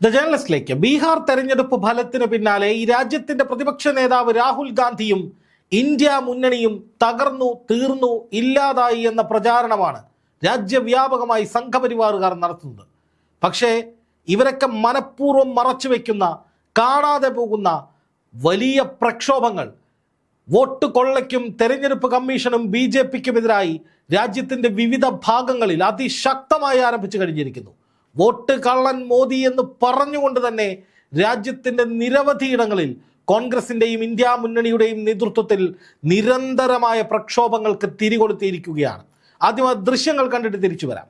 The ജേർണലിസ്റ്റിലേക്ക് Bihar തെരഞ്ഞെടുപ്പ് ഫലത്തിന് പിന്നാലെ ഈ രാജ്യത്തിന്റെ പ്രതിപക്ഷ നേതാവ് രാഹുൽ ഗാന്ധിയും ഇന്ത്യ മുന്നണിയും തകർന്നു തീർന്നു ഇല്ലാതായി എന്ന പ്രചാരണമാണ് രാജ്യവ്യാപകമായി സംഘപരിവാറുകാർ നടത്തുന്നത്. പക്ഷേ ഇവരൊക്കെ മനഃപൂർവം മറച്ചുവെക്കുന്ന കാണാതെ പോകുന്ന വലിയ പ്രക്ഷോഭങ്ങൾ. വോട്ട് കൊള്ളയ്ക്കും തെരഞ്ഞെടുപ്പ് കമ്മീഷനും ബി ജെ പിക്കുമെതിരായി രാജ്യത്തിന്റെ വിവിധ ഭാഗങ്ങളിൽ അതിശക്തമായി ആരംഭിച്ചു കഴിഞ്ഞിരിക്കുന്നു. വോട്ട് കള്ളൻ മോദി എന്ന് പറഞ്ഞുകൊണ്ട് തന്നെ രാജ്യത്തിന്റെ നിരവധി ഇടങ്ങളിൽ കോൺഗ്രസിന്റെയും ഇന്ത്യ മുന്നണിയുടെയും നേതൃത്വത്തിൽ നിരന്തരമായ പ്രക്ഷോഭങ്ങൾക്ക് തിരികൊടുത്തിരിക്കുകയാണ് ആദ്യം ആ ദൃശ്യങ്ങൾ കണ്ടിട്ട് തിരിച്ചു വരാം.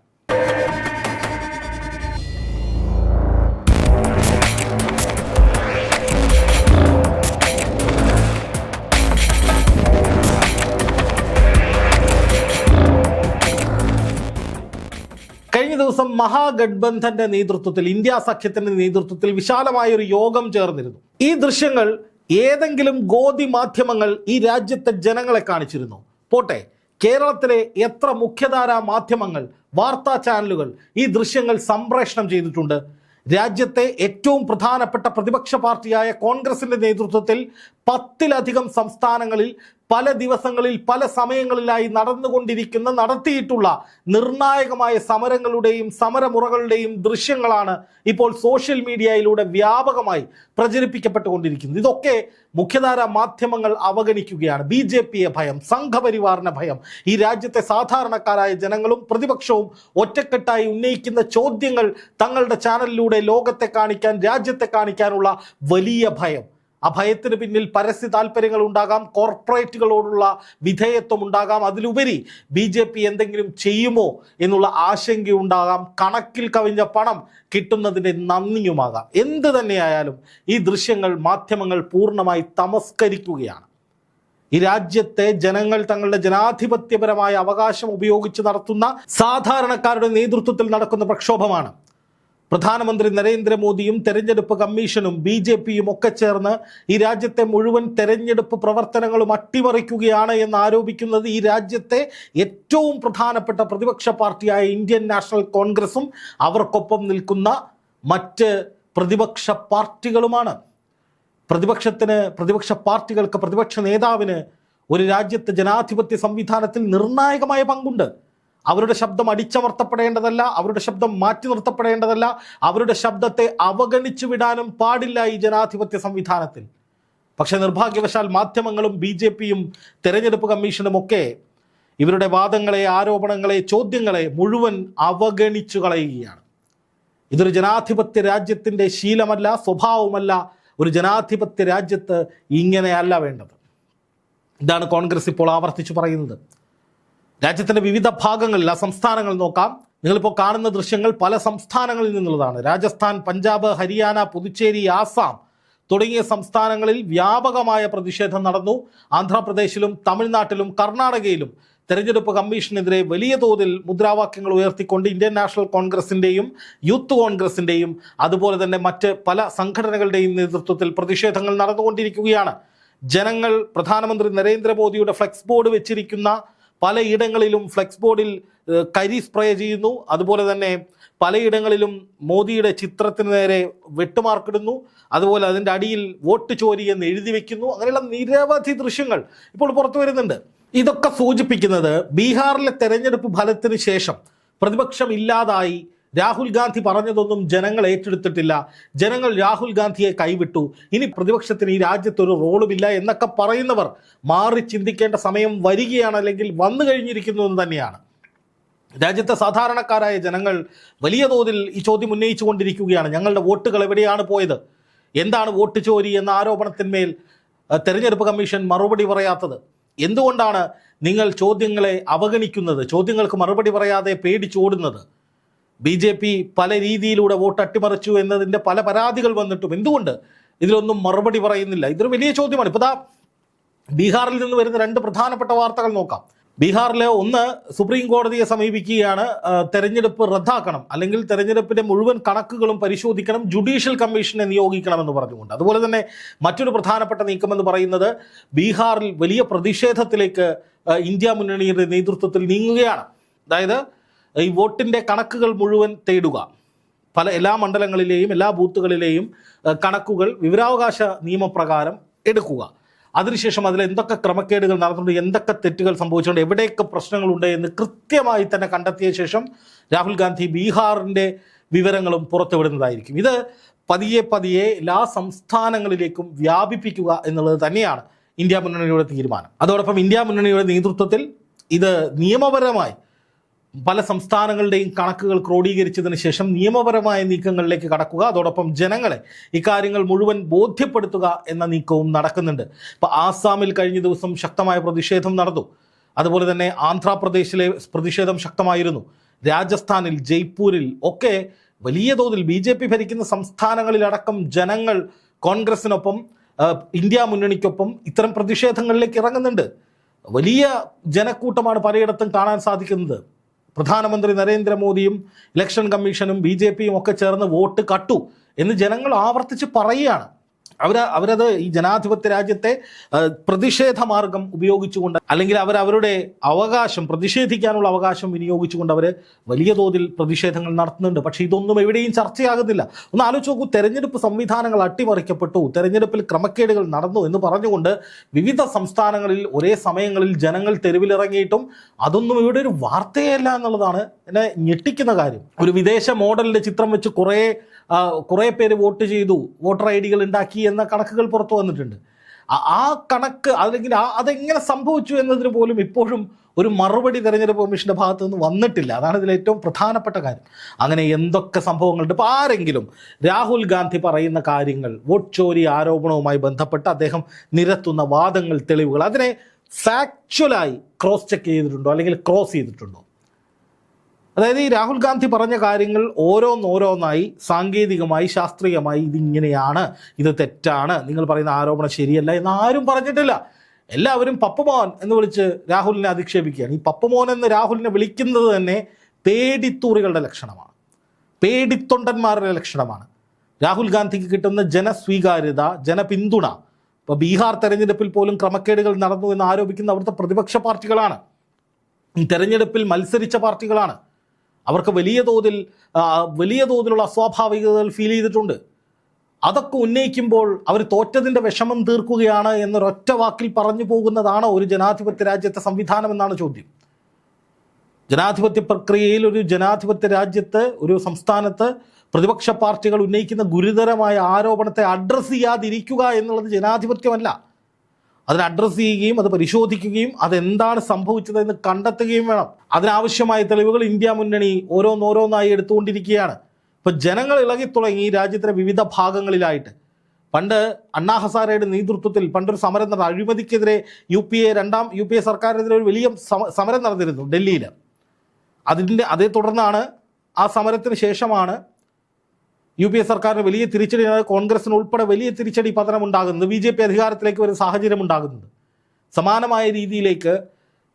ദിവസം മഹാഗഡ്ബന്ധന്റെ നേതൃത്വത്തിൽ ഇന്ത്യ സഖ്യത്തിന്റെ നേതൃത്വത്തിൽ വിശാലമായ ഒരു യോഗം ചേർന്നിരുന്നു. ഈ ദൃശ്യങ്ങൾ ഏതെങ്കിലും ഗോതി മാധ്യമങ്ങൾ ഈ രാജ്യത്തെ ജനങ്ങളെ കാണിച്ചിരുന്നു? പോട്ടെ കേരളത്തിലെ എത്ര മുഖ്യധാരാ മാധ്യമങ്ങൾ വാർത്താ ചാനലുകൾ ഈ ദൃശ്യങ്ങൾ സംപ്രേഷണം ചെയ്തിട്ടുണ്ട്? രാജ്യത്തെ ഏറ്റവും പ്രധാനപ്പെട്ട പ്രതിപക്ഷ പാർട്ടിയായ കോൺഗ്രസിന്റെ നേതൃത്വത്തിൽ പത്തിലധികം സംസ്ഥാനങ്ങളിൽ പല ദിവസങ്ങളിൽ പല സമയങ്ങളിലായി നടന്നുകൊണ്ടിരിക്കുന്ന നടത്തിയിട്ടുള്ള നിർണായകമായ സമരങ്ങളുടെയും സമരമുറകളുടെയും ദൃശ്യങ്ങളാണ് ഇപ്പോൾ സോഷ്യൽ മീഡിയയിലൂടെ വ്യാപകമായി പ്രചരിപ്പിക്കപ്പെട്ടുകൊണ്ടിരിക്കുന്നത്. ഇതൊക്കെ മുഖ്യധാര മാധ്യമങ്ങൾ അവഗണിക്കുകയാണ്. ബി ജെ പിയെ ഭയം സംഘപരിവാറിന് ഭയം ഈ രാജ്യത്തെ സാധാരണക്കാരായ ജനങ്ങളും പ്രതിപക്ഷവും ഒറ്റക്കെട്ടായി ഉന്നയിക്കുന്ന ചോദ്യങ്ങൾ തങ്ങളുടെ ചാനലിലൂടെ ലോകത്തെ കാണിക്കാൻ രാജ്യത്തെ കാണിക്കാനുള്ള വലിയ ഭയം. ആ ഭയത്തിന് പിന്നിൽ പരസ്യ താല്പര്യങ്ങൾ ഉണ്ടാകാം കോർപ്പറേറ്റുകളോടുള്ള വിധേയത്വം ഉണ്ടാകാം അതിലുപരി ബി ജെ പി എന്തെങ്കിലും ചെയ്യുമോ എന്നുള്ള ആശങ്കയുണ്ടാകാം കണക്കിൽ കവിഞ്ഞ പണം കിട്ടുന്നതിന്റെ നന്ദിയുമാകാം. എന്ത് തന്നെയായാലും ഈ ദൃശ്യങ്ങൾ മാധ്യമങ്ങൾ പൂർണമായി തമസ്കരിക്കുകയാണ്. ഈ രാജ്യത്തെ ജനങ്ങൾ തങ്ങളുടെ ജനാധിപത്യപരമായ അവകാശം ഉപയോഗിച്ച് നടത്തുന്ന സാധാരണക്കാരുടെ നേതൃത്വത്തിൽ നടക്കുന്ന പ്രക്ഷോഭമാണ്. പ്രധാനമന്ത്രി നരേന്ദ്രമോദിയും തെരഞ്ഞെടുപ്പ് കമ്മീഷനും ബി ജെ പിയും ഒക്കെ ചേർന്ന് ഈ രാജ്യത്തെ മുഴുവൻ തെരഞ്ഞെടുപ്പ് പ്രവർത്തനങ്ങളും അട്ടിമറിക്കുകയാണ് എന്ന് ആരോപിക്കുന്നത് ഈ രാജ്യത്തെ ഏറ്റവും പ്രധാനപ്പെട്ട പ്രതിപക്ഷ പാർട്ടിയായ ഇന്ത്യൻ നാഷണൽ കോൺഗ്രസും അവർക്കൊപ്പം നിൽക്കുന്ന മറ്റ് പ്രതിപക്ഷ പാർട്ടികളുമാണ്. പ്രതിപക്ഷത്തിന് പ്രതിപക്ഷ പാർട്ടികൾക്ക് പ്രതിപക്ഷ നേതാവിന് ഒരു രാജ്യത്തെ ജനാധിപത്യ സംവിധാനത്തിൽ നിർണായകമായ പങ്കുണ്ട്. അവരുടെ ശബ്ദം അടിച്ചമർത്തപ്പെടേണ്ടതല്ല അവരുടെ ശബ്ദം മാറ്റി നിർത്തപ്പെടേണ്ടതല്ല അവരുടെ ശബ്ദത്തെ അവഗണിച്ചു വിടാനും പാടില്ല ഈ ജനാധിപത്യ സംവിധാനത്തിൽ. പക്ഷെ നിർഭാഗ്യവശാൽ മാധ്യമങ്ങളും ബി ജെ പിയും തെരഞ്ഞെടുപ്പ് കമ്മീഷനും ഒക്കെ ഇവരുടെ വാദങ്ങളെ ആരോപണങ്ങളെ ചോദ്യങ്ങളെ മുഴുവൻ അവഗണിച്ചു കളയുകയാണ്. ഇതൊരു ജനാധിപത്യ രാജ്യത്തിന്റെ ശീലമല്ല സ്വഭാവമല്ല ഒരു ജനാധിപത്യ രാജ്യത്ത് ഇങ്ങനെയല്ല വേണ്ടത്. ഇതാണ് കോൺഗ്രസ് ഇപ്പോൾ ആവർത്തിച്ചു പറയുന്നത്. രാജ്യത്തിന്റെ വിവിധ ഭാഗങ്ങളിൽ ആ സംസ്ഥാനങ്ങൾ നോക്കാം. നിങ്ങളിപ്പോൾ കാണുന്ന ദൃശ്യങ്ങൾ പല സംസ്ഥാനങ്ങളിൽ നിന്നുള്ളതാണ്. രാജസ്ഥാൻ പഞ്ചാബ് ഹരിയാന പുതുച്ചേരി ആസാം തുടങ്ങിയ സംസ്ഥാനങ്ങളിൽ വ്യാപകമായ പ്രതിഷേധം നടന്നു. ആന്ധ്രാപ്രദേശിലും തമിഴ്നാട്ടിലും കർണാടകയിലും തെരഞ്ഞെടുപ്പ് കമ്മീഷനെതിരെ വലിയ തോതിൽ മുദ്രാവാക്യങ്ങൾ ഉയർത്തിക്കൊണ്ട് ഇന്ത്യൻ നാഷണൽ കോൺഗ്രസിന്റെയും യൂത്ത് കോൺഗ്രസിന്റെയും അതുപോലെ തന്നെ മറ്റ് പല സംഘടനകളുടെയും നേതൃത്വത്തിൽ പ്രതിഷേധങ്ങൾ നടന്നുകൊണ്ടിരിക്കുകയാണ്. ജനങ്ങൾ പ്രധാനമന്ത്രി നരേന്ദ്രമോദിയുടെ ഫ്ലെക്സ് ബോർഡ് വെച്ചിരിക്കുന്ന പലയിടങ്ങളിലും ഫ്ലെക്സ് ബോർഡിൽ കരി സ്പ്രേ ചെയ്യുന്നു. അതുപോലെ തന്നെ പലയിടങ്ങളിലും മോദിയുടെ ചിത്രത്തിന് നേരെ വെട്ടുമാർക്കിടുന്നു. അതുപോലെ അതിന്റെ അടിയിൽ വോട്ട് ചോരി എന്ന് എഴുതി വെക്കുന്നു. അങ്ങനെയുള്ള നിരവധി ദൃശ്യങ്ങൾ ഇപ്പോൾ പുറത്തു വരുന്നുണ്ട്. ഇതൊക്കെ സൂചിപ്പിക്കുന്നത് ബീഹാറിലെ തെരഞ്ഞെടുപ്പ് ഫലത്തിന് ശേഷം പ്രതിപക്ഷം ഇല്ലാതായി രാഹുൽ ഗാന്ധി പറഞ്ഞതൊന്നും ജനങ്ങൾ ഏറ്റെടുത്തിട്ടില്ല. ജനങ്ങൾ രാഹുൽ ഗാന്ധിയെ കൈവിട്ടു. ഇനി പ്രതിപക്ഷത്തിന് ഈ രാജ്യത്തൊരു റോളുമില്ല എന്നൊക്കെ പറയുന്നവർ മാറി ചിന്തിക്കേണ്ട സമയം വരികയാണ് അല്ലെങ്കിൽ വന്നു കഴിഞ്ഞിരിക്കുന്നു എന്ന് തന്നെയാണ്. രാജ്യത്തെ സാധാരണക്കാരായ ജനങ്ങൾ വലിയ തോതിൽ ഈ ചോദ്യം ഉന്നയിച്ചു കൊണ്ടിരിക്കുകയാണ്. ഞങ്ങളുടെ വോട്ടുകൾ എവിടെയാണ് പോയത്? എന്താണ് വോട്ട് ചോരി എന്ന ആരോപണത്തിന്മേൽ തെരഞ്ഞെടുപ്പ് കമ്മീഷൻ മറുപടി പറയാത്തത്? എന്തുകൊണ്ടാണ് നിങ്ങൾ ചോദ്യങ്ങളെ അവഗണിക്കുന്നത്? ചോദ്യങ്ങൾക്ക് മറുപടി പറയാതെ പേടിച്ചോടുന്നത് ബി ജെ പി പല രീതിയിലൂടെ വോട്ട് അട്ടിമറിച്ചു എന്നതിന്റെ പല പരാതികൾ വന്നിട്ടും. എന്തുകൊണ്ട്? ഇതിലൊന്നും മറുപടി പറയുന്നില്ല. ഇതൊരു വലിയ ചോദ്യമാണ്. ഇപ്പോൾ ബീഹാറിൽ നിന്ന് വരുന്ന രണ്ട് പ്രധാനപ്പെട്ട വാർത്തകൾ നോക്കാം. ബീഹാറിൽ ഒന്ന് സുപ്രീം കോടതിയെ സമീപിക്കുകയാണ്. തെരഞ്ഞെടുപ്പ് റദ്ദാക്കണം. അല്ലെങ്കിൽ തെരഞ്ഞെടുപ്പിന്റെ മുഴുവൻ കണക്കുകളും പരിശോധിക്കണം. ജുഡീഷ്യൽ കമ്മീഷനെ നിയോഗിക്കണമെന്ന് പറഞ്ഞുകൊണ്ട്. അതുപോലെ തന്നെ മറ്റൊരു പ്രധാനപ്പെട്ട നീക്കമെന്ന് പറയുന്നത് ബീഹാറിൽ വലിയ പ്രതിഷേധത്തിലേക്ക് ഇന്ത്യ മുന്നണിയുടെ നേതൃത്വത്തിൽ നീങ്ങുകയാണ്. അതായത് ഈ വോട്ടിന്റെ കണക്കുകൾ മുഴുവൻ തേടുക. പല എല്ലാ മണ്ഡലങ്ങളിലെയും എല്ലാ ബൂത്തുകളിലെയും കണക്കുകൾ വിവരാവകാശ നിയമപ്രകാരം എടുക്കുക. അതിനുശേഷം അതിൽ എന്തൊക്കെ ക്രമക്കേടുകൾ നടന്നിട്ടുണ്ട് എന്തൊക്കെ തെറ്റുകൾ സംഭവിച്ചിട്ടുണ്ട് എവിടെയൊക്കെ പ്രശ്നങ്ങളുണ്ട് എന്ന് കൃത്യമായി തന്നെ കണ്ടെത്തിയ ശേഷം രാഹുൽ ഗാന്ധി ബീഹാറിന്റെ വിവരങ്ങളും പുറത്തുവിടുന്നതായിരിക്കും. ഇത് പതിയെ പതിയെ എല്ലാ സംസ്ഥാനങ്ങളിലേക്കും വ്യാപിപ്പിക്കുക എന്നുള്ളത് തന്നെയാണ് ഇന്ത്യ മുന്നണിയുടെ തീരുമാനം. അതോടൊപ്പം ഇന്ത്യ മുന്നണിയുടെ നേതൃത്വത്തിൽ ഇത് നിയമപരമായി പല സംസ്ഥാനങ്ങളുടെയും കണക്കുകൾ ക്രോഡീകരിച്ചതിന് ശേഷം നിയമപരമായ നീക്കങ്ങളിലേക്ക് കടക്കുക. അതോടൊപ്പം ജനങ്ങളെ ഇക്കാര്യങ്ങൾ മുഴുവൻ ബോധ്യപ്പെടുത്തുക എന്ന നീക്കവും നടക്കുന്നുണ്ട്. ഇപ്പോൾ ആസാമിൽ കഴിഞ്ഞ ദിവസം ശക്തമായ പ്രതിഷേധം നടന്നു. അതുപോലെ തന്നെ ആന്ധ്രാപ്രദേശിലെ പ്രതിഷേധം ശക്തമായിരുന്നു. രാജസ്ഥാനിൽ ജയ്പൂരിൽ ഒക്കെ വലിയ തോതിൽ ബി ജെ പി ഭരിക്കുന്ന സംസ്ഥാനങ്ങളിലടക്കം ജനങ്ങൾ കോൺഗ്രസിനൊപ്പം ഇന്ത്യ മുന്നണിക്കൊപ്പം ഇത്തരം പ്രതിഷേധങ്ങളിലേക്ക് ഇറങ്ങുന്നുണ്ട്. വലിയ ജനക്കൂട്ടമാണ് പലയിടത്തും കാണാൻ സാധിക്കുന്നത്. പ്രധാനമന്ത്രി നരേന്ദ്രമോദിയും ഇലക്ഷൻ കമ്മീഷനും ബി ജെ പിയും ഒക്കെ ചേർന്ന് വോട്ട് കട്ടു എന്ന് ജനങ്ങൾ ആവർത്തിച്ച് പറയുകയാണ്. അവർ അവരത് ഈ ജനാധിപത്യ രാജ്യത്തെ പ്രതിഷേധ മാർഗം ഉപയോഗിച്ചുകൊണ്ട് അല്ലെങ്കിൽ അവർ അവരുടെ അവകാശം പ്രതിഷേധിക്കാനുള്ള അവകാശം വിനിയോഗിച്ചുകൊണ്ട് അവർ വലിയ തോതിൽ പ്രതിഷേധങ്ങൾ നടത്തുന്നുണ്ട്. പക്ഷെ ഇതൊന്നും എവിടെയും ചർച്ചയാകുന്നില്ല. ഒന്ന് ആലോചിച്ച് നോക്കൂ തെരഞ്ഞെടുപ്പ് സംവിധാനങ്ങൾ അട്ടിമറിക്കപ്പെട്ടു തെരഞ്ഞെടുപ്പിൽ ക്രമക്കേടുകൾ നടന്നു എന്ന് പറഞ്ഞുകൊണ്ട് വിവിധ സംസ്ഥാനങ്ങളിൽ ഒരേ സമയങ്ങളിൽ ജനങ്ങൾ തെരുവിലിറങ്ങിയിട്ടും അതൊന്നും ഇവിടെ ഒരു വാർത്തയല്ല എന്നുള്ളതാണ് എന്നെ ഞെട്ടിക്കുന്ന കാര്യം. ഒരു വിദേശ മോഡലിന്റെ ചിത്രം വെച്ച് കുറേ കുറേ പേര് വോട്ട് ചെയ്തു വോട്ടർ ഐ ഡികൾ ഉണ്ടാക്കി എന്ന കണക്കുകൾ പുറത്തു വന്നിട്ടുണ്ട്. ആ- കണക്ക് അല്ലെങ്കിൽ ആ അതെങ്ങനെ സംഭവിച്ചു എന്നതിന് പോലും ഇപ്പോഴും ഒരു മറുപടി തെരഞ്ഞെടുപ്പ് കമ്മീഷന്റെ ഭാഗത്തു നിന്ന് വന്നിട്ടില്ല. അതാണ് ഇതിൽ ഏറ്റവും പ്രധാനപ്പെട്ട കാര്യം. അങ്ങനെ എന്തൊക്കെ സംഭവങ്ങളുണ്ട്? ഇപ്പോൾ ആരെങ്കിലും രാഹുൽ ഗാന്ധി പറയുന്ന കാര്യങ്ങൾ വോട്ട് ചോരി ആരോപണവുമായി ബന്ധപ്പെട്ട് അദ്ദേഹം നിരത്തുന്ന വാദങ്ങൾ തെളിവുകൾ അതിനെ ഫാക്ച്വലായി ക്രോസ് ചെക്ക് ചെയ്തിട്ടുണ്ടോ? അല്ലെങ്കിൽ ക്രോസ് ചെയ്തിട്ടുണ്ടോ? അതായത് ഈ രാഹുൽ ഗാന്ധി പറഞ്ഞ കാര്യങ്ങൾ ഓരോന്നോരോന്നായി സാങ്കേതികമായി ശാസ്ത്രീയമായി ഇതിങ്ങനെയാണ് ഇത് തെറ്റാണ് നിങ്ങൾ പറയുന്ന ആരോപണം ശരിയല്ല എന്ന് ആരും പറഞ്ഞിട്ടില്ല. എല്ലാവരും പപ്പമോൻ എന്ന് വിളിച്ച് രാഹുലിനെ അധിക്ഷേപിക്കുകയാണ്. ഈ പപ്പമോൻ എന്ന് രാഹുലിനെ വിളിക്കുന്നത് തന്നെ പേടിത്തൂറികളുടെ ലക്ഷണമാണ്. പേടിത്തൊണ്ടന്മാരുടെ ലക്ഷണമാണ്. രാഹുൽ ഗാന്ധിക്ക് കിട്ടുന്ന ജനസ്വീകാര്യത ജനപിന്തുണ. ഇപ്പോൾ ബീഹാർ തെരഞ്ഞെടുപ്പിൽ പോലും ക്രമക്കേടുകൾ നടന്നു എന്ന് ആരോപിക്കുന്ന അവിടുത്തെ പ്രതിപക്ഷ പാർട്ടികളാണ്. തെരഞ്ഞെടുപ്പിൽ മത്സരിച്ച പാർട്ടികളാണ്. അവർക്ക് വലിയ തോതിൽ വലിയ തോതിലുള്ള അസ്വാഭാവികതകൾ ഫീൽ ചെയ്തിട്ടുണ്ട്. അതൊക്കെ ഉന്നയിക്കുമ്പോൾ അവർ തോറ്റതിന്റെ വിഷമം തീർക്കുകയാണ് എന്നൊരൊറ്റ വാക്കിൽ പറഞ്ഞു പോകുന്നതാണ് ഒരു ജനാധിപത്യ രാജ്യത്തെ സംവിധാനം എന്നാണ് ചോദ്യം. ജനാധിപത്യ പ്രക്രിയയിൽ ഒരു ജനാധിപത്യ രാജ്യത്ത് ഒരു സംസ്ഥാനത്ത് പ്രതിപക്ഷ പാർട്ടികൾ ഉന്നയിക്കുന്ന ഗുരുതരമായ ആരോപണത്തെ അഡ്രസ്സ് ചെയ്യാതിരിക്കുക എന്നുള്ളത് ജനാധിപത്യമല്ല. അതിനെ അഡ്രസ്സ് ചെയ്യുകയും അത് പരിശോധിക്കുകയും അതെന്താണ് സംഭവിച്ചതെന്ന് കണ്ടെത്തുകയും വേണം. അതിനാവശ്യമായ തെളിവുകൾ ഇന്ത്യ മുന്നണി ഓരോന്നോരോന്നായി എടുത്തുകൊണ്ടിരിക്കുകയാണ്. ഇപ്പൊ ജനങ്ങൾ ഇളകി തുടങ്ങി രാജ്യത്തിലെ വിവിധ ഭാഗങ്ങളിലായിട്ട്. പണ്ട് അണ്ണാ ഹസാരയുടെ നേതൃത്വത്തിൽ പണ്ടൊരു സമരം നടന്ന അഴിമതിക്കെതിരെ യു പി എ രണ്ടാം യു പി എ സർക്കാരിനെതിരെ ഒരു വലിയ സമരം നടന്നിരുന്നു ഡൽഹിയിൽ. അതിന്റെ അതേ തുടർന്നാണ് ആ സമരത്തിന് ശേഷമാണ് യു പി എ സർക്കാരിന് വലിയ തിരിച്ചടി കോൺഗ്രസിന് ഉൾപ്പെടെ വലിയ തിരിച്ചടി പതനം ഉണ്ടാകുന്നത് ബി ജെ പി അധികാരത്തിലേക്ക് വരുന്ന സാഹചര്യം ഉണ്ടാകുന്നത് സമാനമായ രീതിയിലേക്ക്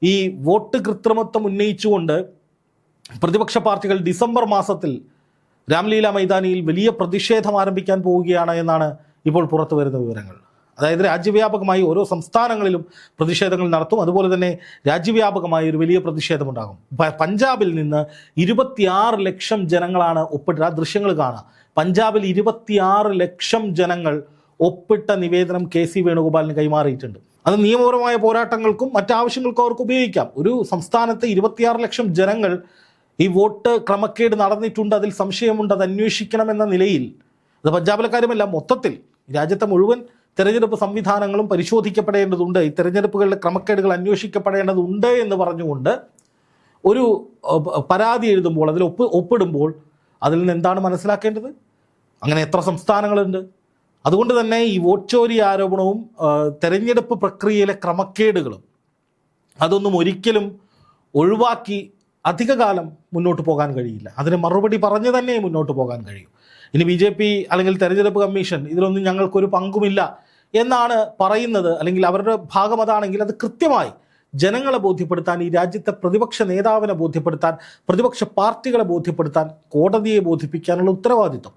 ഈ വോട്ട് കൃത്രിമത്വം ഉന്നയിച്ചുകൊണ്ട് പ്രതിപക്ഷ പാർട്ടികൾ ഡിസംബർ മാസത്തിൽ രാംലീല മൈതാനിയിൽ വലിയ പ്രതിഷേധം ആരംഭിക്കാൻ പോവുകയാണ് എന്നാണ് ഇപ്പോൾ പുറത്തു വരുന്ന വിവരങ്ങൾ. അതായത് രാജ്യവ്യാപകമായി ഓരോ സംസ്ഥാനങ്ങളിലും പ്രതിഷേധങ്ങൾ നടത്തും. അതുപോലെ തന്നെ രാജ്യവ്യാപകമായി ഒരു വലിയ പ്രതിഷേധമുണ്ടാകും. പഞ്ചാബിൽ നിന്ന് ഇരുപത്തിയാറ് ലക്ഷം ജനങ്ങളാണ് ഒപ്പിട്ട ദൃശ്യങ്ങൾ കാണുക പഞ്ചാബിൽ ഇരുപത്തിയാറ് ലക്ഷം ജനങ്ങൾ ഒപ്പിട്ട നിവേദനം കെ സി വേണുഗോപാലിന് കൈമാറിയിട്ടുണ്ട്. അത് നിയമപരമായ പോരാട്ടങ്ങൾക്കും മറ്റാവശ്യങ്ങൾക്കും അവർക്ക് ഉപയോഗിക്കാം. ഒരു സംസ്ഥാനത്ത് ഇരുപത്തിയാറ് ലക്ഷം ജനങ്ങൾ ഈ വോട്ട് ക്രമക്കേട് നടന്നിട്ടുണ്ട് അതിൽ സംശയമുണ്ട് അത് അന്വേഷിക്കണം എന്ന നിലയിൽ. അത് പഞ്ചാബിലെ കാര്യമല്ല മൊത്തത്തിൽ രാജ്യത്തെ മുഴുവൻ തെരഞ്ഞെടുപ്പ് സംവിധാനങ്ങളും പരിശോധിക്കപ്പെടേണ്ടതുണ്ട്. ഈ തെരഞ്ഞെടുപ്പുകളിലെ ക്രമക്കേടുകൾ അന്വേഷിക്കപ്പെടേണ്ടതുണ്ട് എന്ന് പറഞ്ഞുകൊണ്ട് ഒരു പരാതി എഴുതുമ്പോൾ അതിൽ ഒപ്പ് ഒപ്പിടുമ്പോൾ അതിൽ നിന്ന് എന്താണ് മനസ്സിലാക്കേണ്ടത്? അങ്ങനെ എത്ര സംസ്ഥാനങ്ങളുണ്ട്? അതുകൊണ്ട് തന്നെ ഈ വോട്ട് ചോരി ആരോപണവും തെരഞ്ഞെടുപ്പ് പ്രക്രിയയിലെ ക്രമക്കേടുകളും അതൊന്നും ഒരിക്കലും ഒഴിവാക്കി അധികകാലം മുന്നോട്ട് പോകാൻ കഴിയില്ല. അതിന് മറുപടി പറഞ്ഞു തന്നെ മുന്നോട്ട് പോകാൻ കഴിയും. ഇനി ബി ജെ പി അല്ലെങ്കിൽ തെരഞ്ഞെടുപ്പ് കമ്മീഷൻ ഇതിലൊന്നും ഞങ്ങൾക്കൊരു പങ്കുമില്ല എന്നാണ് പറയുന്നത്. അല്ലെങ്കിൽ അവരുടെ ഭാഗം അതാണെങ്കിൽ അത് കൃത്യമായി ജനങ്ങളെ ബോധ്യപ്പെടുത്താൻ ഈ രാജ്യത്തെ പ്രതിപക്ഷ നേതാവിനെ ബോധ്യപ്പെടുത്താൻ പ്രതിപക്ഷ പാർട്ടികളെ ബോധ്യപ്പെടുത്താൻ കോടതിയെ ബോധിപ്പിക്കാനുള്ള ഉത്തരവാദിത്വം.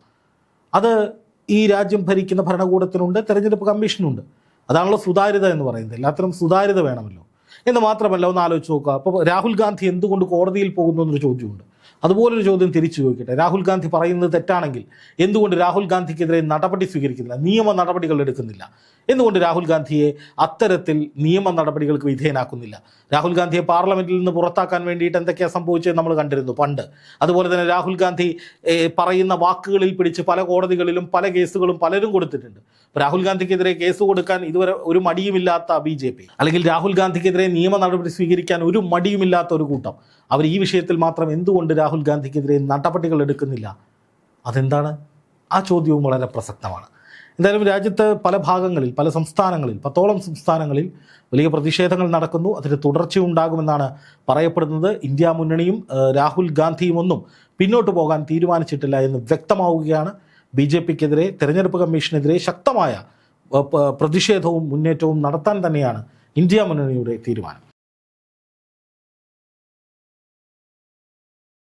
അത് ഈ രാജ്യം ഭരിക്കുന്ന ഭരണകൂടത്തിനുണ്ട് തെരഞ്ഞെടുപ്പ് കമ്മീഷനുണ്ട്. അതാണല്ലോ സുതാര്യത എന്ന് പറയുന്നത്. എല്ലാത്തിനും സുതാര്യത വേണമല്ലോ. എന്ന് മാത്രമല്ല ഒന്ന് ആലോചിച്ച് നോക്കുക. അപ്പോൾ രാഹുൽ ഗാന്ധി എന്തുകൊണ്ട് കോടതിയിൽ പോകുന്നു എന്നൊരു ചോദ്യമുണ്ട്. അതുപോലൊരു ചോദ്യം തിരിച്ചു ചോദിക്കട്ടെ. രാഹുൽ ഗാന്ധി പറയുന്നത് തെറ്റാണെങ്കിൽ എന്തുകൊണ്ട് രാഹുൽ ഗാന്ധിക്കെതിരെ നടപടി സ്വീകരിക്കുന്നില്ല? നിയമ നടപടികൾ എടുക്കുന്നില്ല. എന്തുകൊണ്ട് രാഹുൽ ഗാന്ധിയെ അത്തരത്തിൽ നിയമ നടപടികൾക്ക് വിധേയനാക്കുന്നില്ല? രാഹുൽ ഗാന്ധിയെ പാർലമെന്റിൽ നിന്ന് പുറത്താക്കാൻ വേണ്ടിയിട്ട് എന്തൊക്കെയാണ് സംഭവിച്ചത് നമ്മൾ കണ്ടിരുന്നു പണ്ട്. അതുപോലെ തന്നെ രാഹുൽ ഗാന്ധി പറയുന്ന വാക്കുകളിൽ പിടിച്ച് പല കോടതികളിലും പല കേസുകളും പലരും കൊടുത്തിട്ടുണ്ട്. രാഹുൽ ഗാന്ധിക്കെതിരെ കേസ് കൊടുക്കാൻ ഇതുവരെ ഒരു മടിയുമില്ലാത്ത ബി ജെ പി. അല്ലെങ്കിൽ രാഹുൽ ഗാന്ധിക്കെതിരെ നിയമ നടപടി സ്വീകരിക്കാൻ ഒരു മടിയുമില്ലാത്ത ഒരു കൂട്ടം. അവർ ഈ വിഷയത്തിൽ മാത്രം എന്തുകൊണ്ട് രാഹുൽ ഗാന്ധിക്കെതിരെ നടപടികൾ എടുക്കുന്നില്ല? അതെന്താണ്? ആ ചോദ്യവും വളരെ പ്രസക്തമാണ്. എന്തായാലും രാജ്യത്ത് പല ഭാഗങ്ങളിൽ പല സംസ്ഥാനങ്ങളിൽ പത്തോളം സംസ്ഥാനങ്ങളിൽ വലിയ പ്രതിഷേധങ്ങൾ നടക്കുന്നു. അതിന് തുടർച്ചയുണ്ടാകുമെന്നാണ് പറയപ്പെടുന്നത്. ഇന്ത്യ മുന്നണിയും രാഹുൽ ഗാന്ധിയും ഒന്നും പിന്നോട്ട് പോകാൻ തീരുമാനിച്ചിട്ടില്ല എന്ന് വ്യക്തമാവുകയാണ്. ബി ജെ പിക്കെതിരെ തെരഞ്ഞെടുപ്പ് കമ്മീഷനെതിരെ ശക്തമായ പ്രതിഷേധവും മുന്നേറ്റവും നടത്താൻ തന്നെയാണ് ഇന്ത്യ മുന്നണിയുടെ തീരുമാനം.